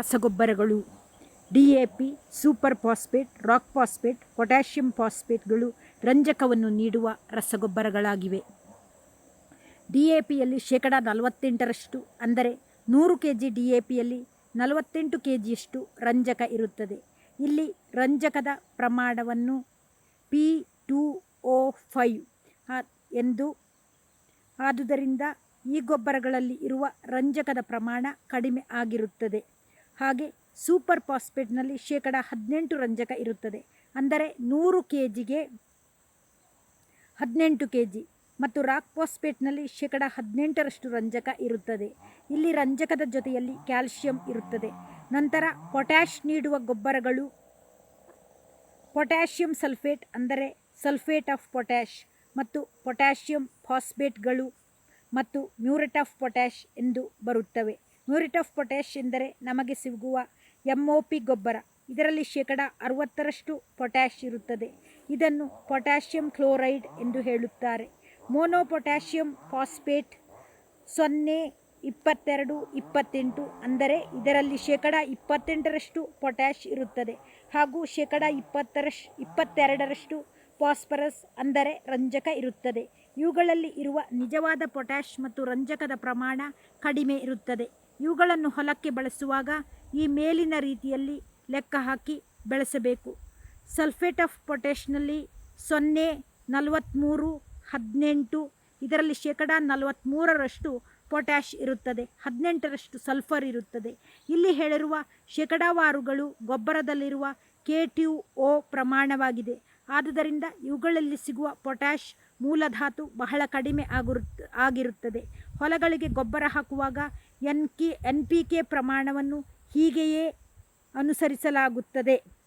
ರಸಗೊಬ್ಬರಗಳು, D A P, super phosphate, rock phosphate, potassium ಫಾಸ್ಫೇಟ್ಗಳು ರಂಜಕವನ್ನು ನೀಡುವ ರಸಗೊಬ್ಬರಗಳಾಗಿವೆ. ಡಿ ಎ ಪಿಯಲ್ಲಿ ಶೇಕಡ ನಲವತ್ತೆಂಟರಷ್ಟು, ಅಂದರೆ ನೂರು ಕೆ ಜಿ ಡಿ ಎ ಪಿಯಲ್ಲಿ ನಲವತ್ತೆಂಟು ಕೆ ಜಿಯಷ್ಟು ರಂಜಕ ಇರುತ್ತದೆ. ಇಲ್ಲಿ ರಂಜಕದ ಪ್ರಮಾಣವನ್ನು ಪಿ ಟು ಓ ಫೈವ್ ಎಂದು ಆದುದರಿಂದ ಈ ಗೊಬ್ಬರಗಳಲ್ಲಿ ಇರುವ ರಂಜಕದ ಪ್ರಮಾಣ ಕಡಿಮೆ ಆಗಿರುತ್ತದೆ. ಹಾಗೆ ಸೂಪರ್ ಫಾಸ್ಫೇಟ್ನಲ್ಲಿ ಶೇಕಡ ಹದಿನೆಂಟು ರಂಜಕ ಇರುತ್ತದೆ. ಅಂದರೆ ನೂರು ಕೆ ಜಿಗೆ ಹದಿನೆಂಟು ಕೆ ಜಿ ಮತ್ತು ರಾಕ್ ಫಾಸ್ಫೇಟ್ನಲ್ಲಿ ಶೇಕಡ ಹದಿನೆಂಟರಷ್ಟು ರಂಜಕ ಇರುತ್ತದೆ. ಇಲ್ಲಿ ರಂಜಕದ ಜೊತೆಯಲ್ಲಿ ಕ್ಯಾಲ್ಶಿಯಂ ಇರುತ್ತದೆ. ನಂತರ ಪೊಟ್ಯಾಷ್ ನೀಡುವ ಗೊಬ್ಬರಗಳು ಪೊಟ್ಯಾಷಿಯಂ ಸಲ್ಫೇಟ್ ಅಂದರೆ ಸಲ್ಫೇಟ್ ಆಫ್ ಪೊಟ್ಯಾಷ್ ಮತ್ತು ಪೊಟ್ಯಾಷಿಯಂ ಫಾಸ್ಫೇಟ್ಗಳು ಮತ್ತು ಮ್ಯೂರೇಟ್ ಆಫ್ ಪೊಟ್ಯಾಷ್ ಎಂದು ಬರುತ್ತವೆ. ಮ್ಯೂರೇಟ್ ಆಫ್ ಪೊಟ್ಯಾಶ್ ಎಂದರೆ ನಮಗೆ ಸಿಗುವ ಎಂ ಒ ಪಿ ಗೊಬ್ಬರ. ಇದರಲ್ಲಿ ಶೇಕಡ ಅರವತ್ತರಷ್ಟು ಪೊಟ್ಯಾಷ್ ಇರುತ್ತದೆ. ಇದನ್ನು ಪೊಟ್ಯಾಷಿಯಂ ಕ್ಲೋರೈಡ್ ಎಂದು ಹೇಳುತ್ತಾರೆ. ಮೋನೋ ಪೊಟ್ಯಾಷಿಯಂ ಫಾಸ್ಫೇಟ್ ಸೊನ್ನೆ ಇಪ್ಪತ್ತೆರಡು ಇಪ್ಪತ್ತೆಂಟು ಅಂದರೆ ಇದರಲ್ಲಿ ಶೇಕಡ ಇಪ್ಪತ್ತೆಂಟರಷ್ಟು ಪೊಟ್ಯಾಷ್ ಇರುತ್ತದೆ. ಹಾಗೂ ಶೇಕಡ ಇಪ್ಪತ್ತರಶ್, ಇಪ್ಪತ್ತೆರಡರಷ್ಟು ಫಾಸ್ಫರಸ್ ಅಂದರೆ ರಂಜಕ ಇರುತ್ತದೆ. ಇವುಗಳಲ್ಲಿ ಇರುವ ನಿಜವಾದ ಪೊಟ್ಯಾಷ್ ಮತ್ತು ರಂಜಕದ ಪ್ರಮಾಣ ಕಡಿಮೆ ಇರುತ್ತದೆ. ಇವುಗಳನ್ನು ಹೊಲಕ್ಕೆ ಬಳಸುವಾಗ ಈ ಮೇಲಿನ ರೀತಿಯಲ್ಲಿ ಲೆಕ್ಕ ಹಾಕಿ ಬೆಳೆಸಬೇಕು. ಸಲ್ಫೇಟ್ ಆಫ್ ಪೊಟ್ಯಾಷ್ನಲ್ಲಿ ಸೊನ್ನೆ ನಲವತ್ತ್ಮೂರು ಹದಿನೆಂಟು, ಇದರಲ್ಲಿ ಶೇಕಡ ನಲವತ್ತ್ಮೂರರಷ್ಟು ಪೊಟ್ಯಾಷ್ ಇರುತ್ತದೆ. ಹದಿನೆಂಟರಷ್ಟು ಸಲ್ಫರ್ ಇರುತ್ತದೆ. ಇಲ್ಲಿ ಹೇಳಿರುವ ಶೇಕಡಾವಾರುಗಳು ಗೊಬ್ಬರದಲ್ಲಿರುವ ಕೆ ಟ್ಯೂ ಒ ಪ್ರಮಾಣವಾಗಿದೆ. ಆದುದರಿಂದ ಇವುಗಳಲ್ಲಿ ಸಿಗುವ ಪೊಟ್ಯಾಷ್ ಮೂಲಧಾತು ಬಹಳ ಕಡಿಮೆ ಆಗಿರುತ್ತ ಆಗಿರುತ್ತದೆ. ಹೊಲಗಳಿಗೆ ಗೊಬ್ಬರ ಹಾಕುವಾಗ ಎನ್ ಕಿ ಎನ್ ಪಿ ಕೆ ಪ್ರಮಾಣವನ್ನು ಹೀಗೆಯೇ ಅನುಸರಿಸಲಾಗುತ್ತದೆ.